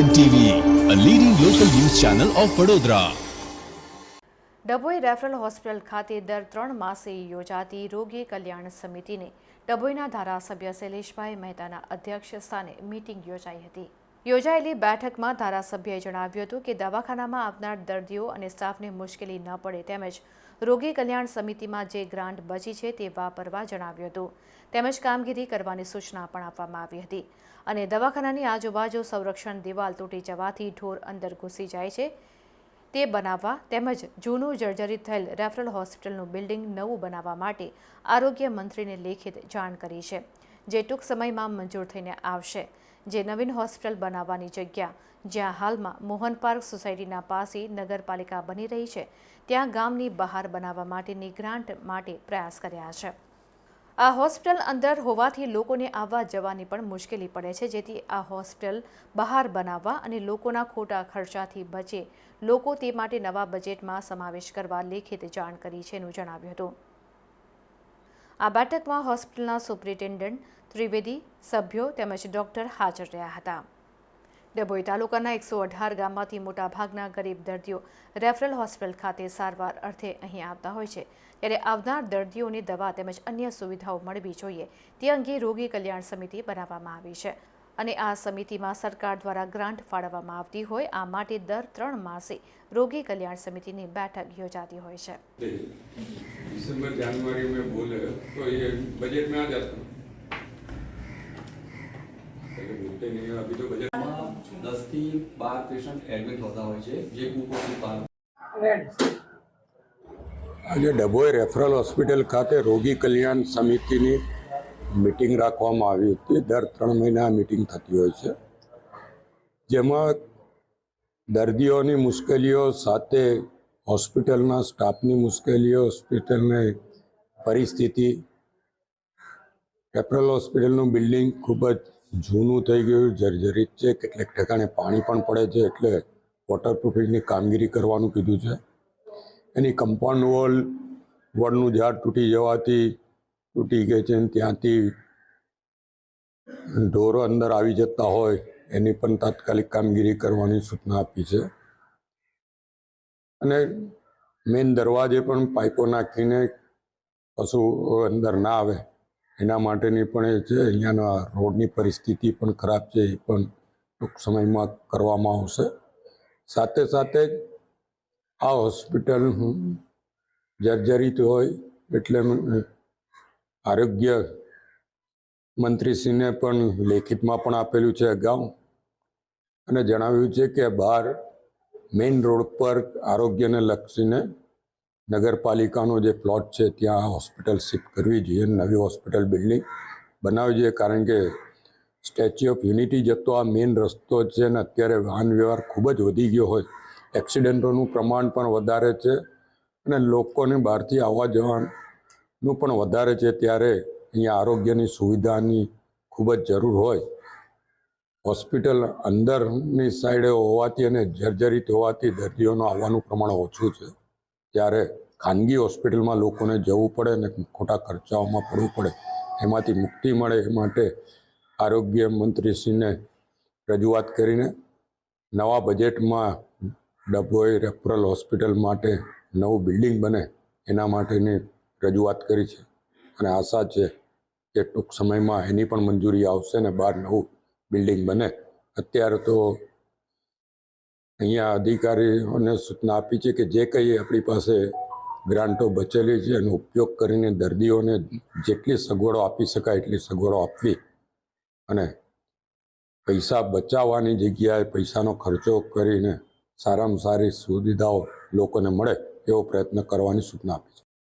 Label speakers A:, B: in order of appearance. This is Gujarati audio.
A: N TV a
B: leading local news channel of Vadodara Dabhoi referral hospital ખાતે દર ત્રણ માસે યોજાતી રોગી કલ્યાણ સમિતિને ડભોઈના ધારાસભ્ય શૈલેષભાઈ મહેતાના અધ્યક્ષ સ્થાને મીટિંગ યોજાઈ હતી. યોજાયેલી બેઠકમાં ધારાસભ્યએ જણાવ્યું હતું કે દવાખાનામાં આવનાર દર્દીઓ અને સ્ટાફને મુશ્કેલી ન પડે તેમજ રોગી કલ્યાણ સમિતિમાં જે ગ્રાન્ટ બચી છે તે વાપરવા જણાવ્યું હતું. તેમજ કામગીરી કરવાની સૂચના પણ આપવામાં આવી હતી. અને દવાખાનાની આજુબાજુ સંરક્ષણ દિવાલ તૂટી જવાથી ઢોર અંદર ઘૂસી જાય છે. તે બનાવવા તેમજ જૂનું જર્જરિત થયેલ રેફરલ હોસ્પિટલનું બિલ્ડિંગ નવું બનાવવા માટે આરોગ્ય મંત્રીને લેખિત જાણ કરી છે. જે ટૂંક સમયમાં મંજૂર થઈને આવશે. જે નવીન હોસ્પિટલ બનાવવાની જગ્યા, જ્યાં હાલમાં મોહન પાર્ક સોસાયટીના પાસે નગરપાલિકા બની રહી છે, ત્યાં ગામની બહાર બનાવવા માટેની ગ્રાન્ટ માટે પ્રયાસ કર્યા છે. આ હોસ્પિટલ અંદર હોવાથી લોકોને આવવા જવાની પણ મુશ્કેલી પડે છે, જેથી આ હોસ્પિટલ બહાર બનાવવા અને લોકોના ખોટા ખર્ચાથી બચે. લોકો તે માટે નવા બજેટમાં સમાવેશ કરવા લેખિત જાણ કરી છે, એનું જણાવ્યું હતું. આ બેઠકમાં હોસ્પિટલના સુપ્રિન્ટેન્ડન્ટ, ત્રિવેદી સભ્યો તેમજ ડોક્ટર હાજર રહ્યા હતા. ડભોઈ તાલુકાના એકસો અઢાર ગામમાંથી મોટાભાગના ગરીબ દર્દીઓ રેફરલ હોસ્પિટલ ખાતે સારવાર અર્થે અહીં આવતા હોય છે. ત્યારે આવનાર દર્દીઓને દવા તેમજ અન્ય સુવિધાઓ મળવી જોઈએ. તે અંગે રોગી કલ્યાણ સમિતિ બનાવવામાં આવી છે. અને આ સમિતિમાં સરકાર દ્વારા ગ્રાન્ટ ફાળવવામાં આવતી હોય આ માટે દર ત્રણ માસે રોગી કલ્યાણ સમિતિની બેઠક યોજાતી હોય છે
C: दिसंबर जनवरी में बोले तो ये बजट में आ जाता पहले बोलते नहीं हैं, अभी तो बजट
D: માં દસ થી બાર પેશન્ટ એડમિટ હોતા હોય છે જે કુપોષિત બાળકો
E: આજે ડભોઈ રેફરલ હોસ્પિટલ ખાતે રોગી કલ્યાણ સમિતિની મિટિંગ રાખવામાં આવી હતી. દર ત્રણ મહિના મિટિંગ થતી હોય છે. જેમાં દર્દીઓની મુશ્કેલીઓ સાથે હોસ્પિટલના સ્ટાફની મુશ્કેલીઓ, હોસ્પિટલની પરિસ્થિતિ. રેફરલ હોસ્પિટલનું બિલ્ડિંગ ખૂબ જ જૂનું થઈ ગયું. જર્જરિત છે. કેટલાક ઠેકાણે પાણી પણ પડે છે એટલે વોટરપ્રૂફિંગની કામગીરી કરવાનું કીધું છે. એની કમ્પાઉન્ડ વોલ વડનું ઝાડ તૂટી જવાથી તૂટી ગઈ છે અને ત્યાંથી ઢોરો અંદર આવી જતા હોય, એની પણ તાત્કાલિક કામગીરી કરવાની સૂચના આપી છે. અને મેઇન દરવાજે પણ પાઇપો નાખીને પશુ અંદર ના આવે, એના માટેની પણ એ છે, અહીંયાના રોડની પરિસ્થિતિ પણ ખરાબ છે, એ પણ ટૂંક સમયમાં કરવામાં આવશે. સાથે સાથે આ હોસ્પિટલ જર્જરિત હોય, એટલે આરોગ્ય મંત્રીશ્રીને પણ લેખિતમાં પણ આપેલું છે અગાઉ. અને જણાવ્યું છે કે બહાર મેઇન રોડ પર આરોગ્યને લક્ષીને નગરપાલિકાનો જે પ્લોટ છે, ત્યાં હોસ્પિટલ શિફ્ટ કરવી જોઈએ, નવી હોસ્પિટલ બિલ્ડિંગ બનાવવી જોઈએ, કારણ કે સ્ટેચ્યુ ઓફ યુનિટી જતો આ મેઇન રસ્તો છે ને, અત્યારે વાહન વ્યવહાર ખૂબ જ વધી ગયો હોય. એક્સિડન્ટોનું પ્રમાણ પણ વધારે છે અને લોકોને બહારથી આવવા જવાનું પણ વધારે છે ત્યારે અહીંયા આરોગ્યની સુવિધાની ખૂબ જ જરૂર હોય. હોસ્પિટલ અંદરની સાઈડે હોવાથી અને જર્જરિત હોવાથી દર્દીઓનું આવવાનું પ્રમાણ ઓછું છે. ત્યારે ખાનગી હોસ્પિટલમાં લોકોને જવું પડે અને ખોટા ખર્ચાઓમાં પડવું પડે. એમાંથી મુક્તિ મળે એ માટે આરોગ્ય મંત્રીશ્રીને રજૂઆત કરીને નવા બજેટમાં ડભોઈ રેફરલ હોસ્પિટલ માટે નવું બિલ્ડિંગ બને. એના માટેની રજૂઆત કરી છે. અને આશા છે કે ટૂંક સમયમાં એની પણ મંજૂરી આવશે ને બહાર નવું બિલ્ડિંગ બને. અત્યારે તો અહીંયા અધિકારીઓને સૂચના આપી છે કે જે કંઈ આપણી પાસે ગ્રાન્ટો બચેલી છે, એનો ઉપયોગ કરીને દર્દીઓને જેટલી સગવડો આપી શકાય એટલી સગવડો આપવી. અને પૈસા બચાવવાની જગ્યાએ પૈસાનો ખર્ચો કરીને સારામાં સારી સુવિધાઓ લોકોને મળે એવો પ્રયત્ન કરવાની સૂચના આપી છે.